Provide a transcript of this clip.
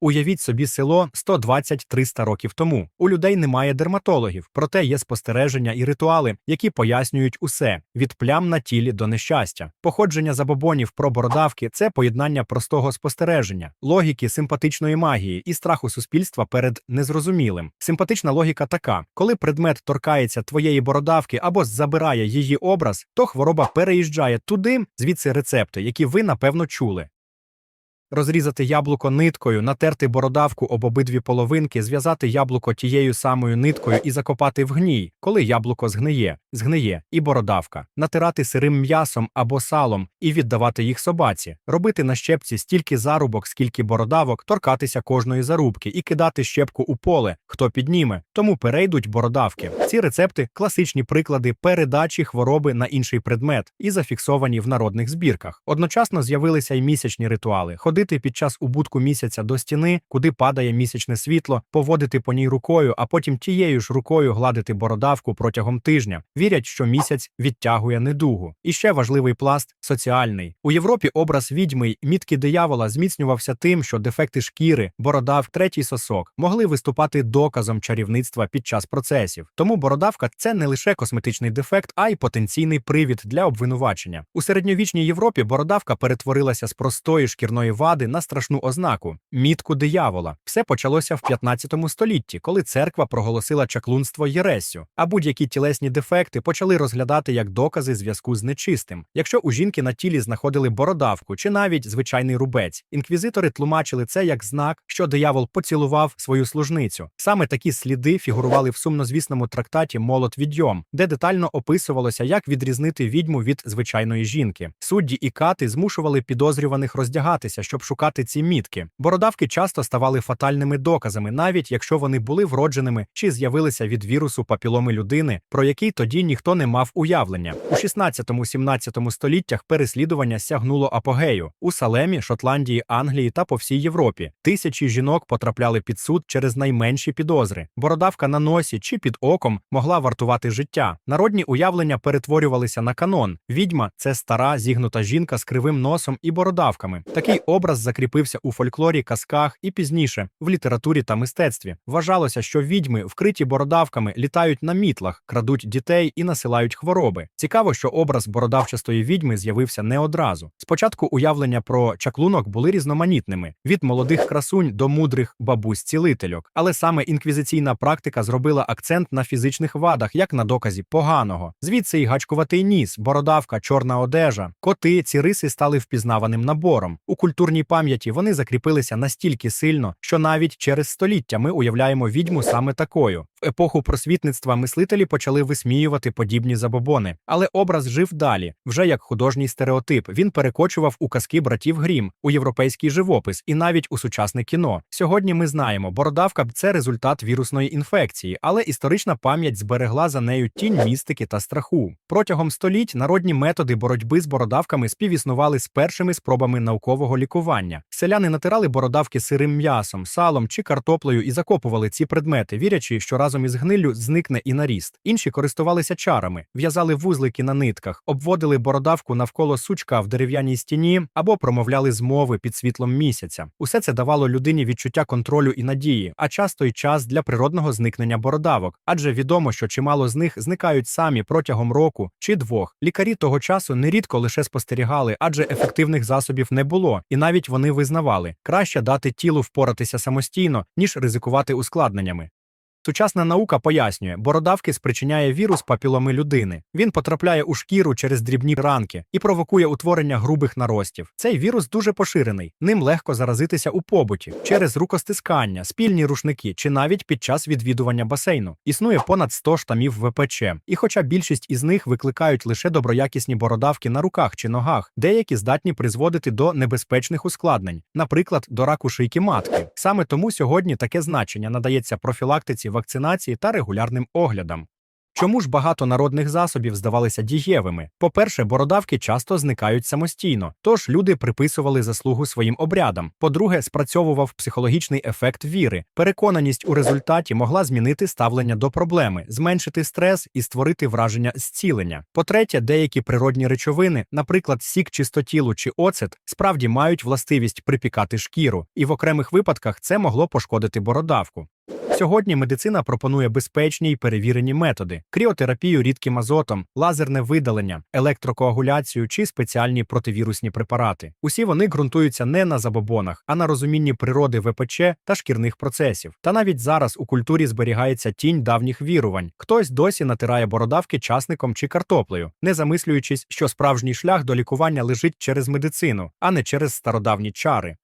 Уявіть собі село 120-300 років тому. У людей немає дерматологів, проте є спостереження і ритуали, які пояснюють усе від плям на тілі до нещастя. Походження забобонів про бородавки це поєднання простого спостереження, логіки симпатичної магії і страху суспільства перед незрозумілим. Симпатична логіка така: коли предмет торкається твоєї бородавки або забирає її образ, то хвороба переїжджає туди, звідси рецепти, які ви напевно чули. Розрізати яблуко ниткою, натерти бородавку об обидві половинки, зв'язати яблуко тією самою ниткою і закопати в гній, коли яблуко згниє, згниє і бородавка, натирати сирим м'ясом або салом і віддавати їх собаці, робити на щепці стільки зарубок, скільки бородавок, торкатися кожної зарубки і кидати щепку у поле, хто підніме, тому перейдуть бородавки. Ці рецепти класичні приклади передачі хвороби на інший предмет і зафіксовані в народних збірках. Одночасно з'явилися й місячні ритуали ходити під час убутку місяця до стіни, куди падає місячне світло, поводити по ній рукою, а потім тією ж рукою гладити бородавку протягом тижня. Вірять, що місяць відтягує недугу. І ще важливий пласт соціальний. У Європі образ відьми мітки диявола зміцнювався тим, що дефекти шкіри, бородав, третій сосок могли виступати доказом чарівництва під час процесів. Тому бородавка це не лише косметичний дефект, а й потенційний привід для обвинувачення. У середньовічній Європі бородавка перетворилася з простої шкірної вади на страшну ознаку мітку диявола. Все почалося в 15 столітті, коли церква проголосила чаклунство Єресю, а будь-які тілесні дефекти почали розглядати як докази зв'язку з нечистим. Якщо у жінки на тілі знаходили бородавку чи навіть звичайний рубець, інквізитори тлумачили це як знак, що диявол поцілував свою служницю. Саме такі сліди фігурували в сумнозвісному трактаті Молот відйом, де детально описувалося, як відрізнити відьму від звичайної жінки. Судді і кати змушували підозрюваних роздягатися, щоб шукати ці мітки. Бородавки часто ставали фатальними доказами, навіть якщо вони були вродженими чи з'явилися від вірусу папіломи людини, про який тоді ніхто не мав уявлення. У 16-17 століттях переслідування сягнуло апогею у Салемі, Шотландії, Англії та по всій Європі. Тисячі жінок потрапляли під суд через найменші підозри. Бородавка на носі чи під оком могла вартувати життя. Народні уявлення перетворювалися на канон. Відьма це стара зігнута жінка з кривим носом і бородавками. Такий образ закріпився у фольклорі, казках і пізніше в літературі та мистецтві. Вважалося, що відьми, вкриті бородавками, літають на мітлах, крадуть дітей і насилають хвороби. Цікаво, що образ бородавчастої відьми з'явився не одразу. Спочатку уявлення про чаклунок були різноманітними від молодих красунь до мудрих бабусь-цілительок. Але саме інквізиційна практика зробила акцент на фізичних вадах, як на доказі поганого. Звідси й гачкуватий ніс, бородавка, чорна одежа. Коти ці риси стали впізнаваним набором. У культурній пам'яті вони закріпилися настільки сильно, що навіть через століття ми уявляємо відьму саме такою. В епоху просвітництва мислителі почали висміювати подібні забобони, але образ жив далі, вже як художній стереотип. Він перекочував у казки братів Грім, у європейський живопис і навіть у сучасне кіно. Сьогодні ми знаємо, бородавка це результат вірусної інфекції, але історична пам'ять зберегла за нею тінь містики та страху. Протягом століть народні методи боротьби з бородавками співіснували з першими спробами наукового лікування. Селяни натирали бородавки сирим м'ясом, салом чи картоплею і закопували ці предмети, вірячи, що разом із гниллю зникне і наріст. Інші користувалися чарами, в'язали вузлики на нитках, обводили бородавку навколо сучка в дерев'яній стіні або промовляли змови під світлом місяця. Усе це давало людині відчуття контролю і надії, а часто й час для природного зникнення бородавок, адже відомо, що чимало з них зникають самі протягом року чи двох. Лікарі того часу нерідко лише спостерігали, адже ефективних засобів не було, і навіть вони визнавали краще дати тілу впоратися самостійно, ніж ризикувати ускладненнями. Сучасна наука пояснює, бородавки спричиняє вірус папіломи людини. Він потрапляє у шкіру через дрібні ранки і провокує утворення грубих наростів. Цей вірус дуже поширений, ним легко заразитися у побуті через рукостискання, спільні рушники чи навіть під час відвідування басейну. Існує понад 100 штамів ВПЧ, і хоча більшість із них викликають лише доброякісні бородавки на руках чи ногах, деякі здатні призводити до небезпечних ускладнень, наприклад, до раку шийки матки. Саме тому сьогодні таке значення надається профілактиці вакцинації та регулярним оглядам. Чому ж багато народних засобів здавалися дієвими? По-перше, бородавки часто зникають самостійно, тож люди приписували заслугу своїм обрядам. По-друге, спрацьовував психологічний ефект віри. Переконаність у результаті могла змінити ставлення до проблеми, зменшити стрес і створити враження зцілення. По-третє, деякі природні речовини, наприклад, сік чистотілу чи оцет, справді мають властивість припікати шкіру, і в окремих випадках це могло пошкодити бородавку. Сьогодні медицина пропонує безпечні й перевірені методи: кріотерапію рідким азотом, лазерне видалення, електрокоагуляцію чи спеціальні противірусні препарати. Усі вони ґрунтуються не на забобонах, а на розумінні природи ВПЧ та шкірних процесів. Та навіть зараз у культурі зберігається тінь давніх вірувань. Хтось досі натирає бородавки часником чи картоплею, не замислюючись, що справжній шлях до лікування лежить через медицину, а не через стародавні чари.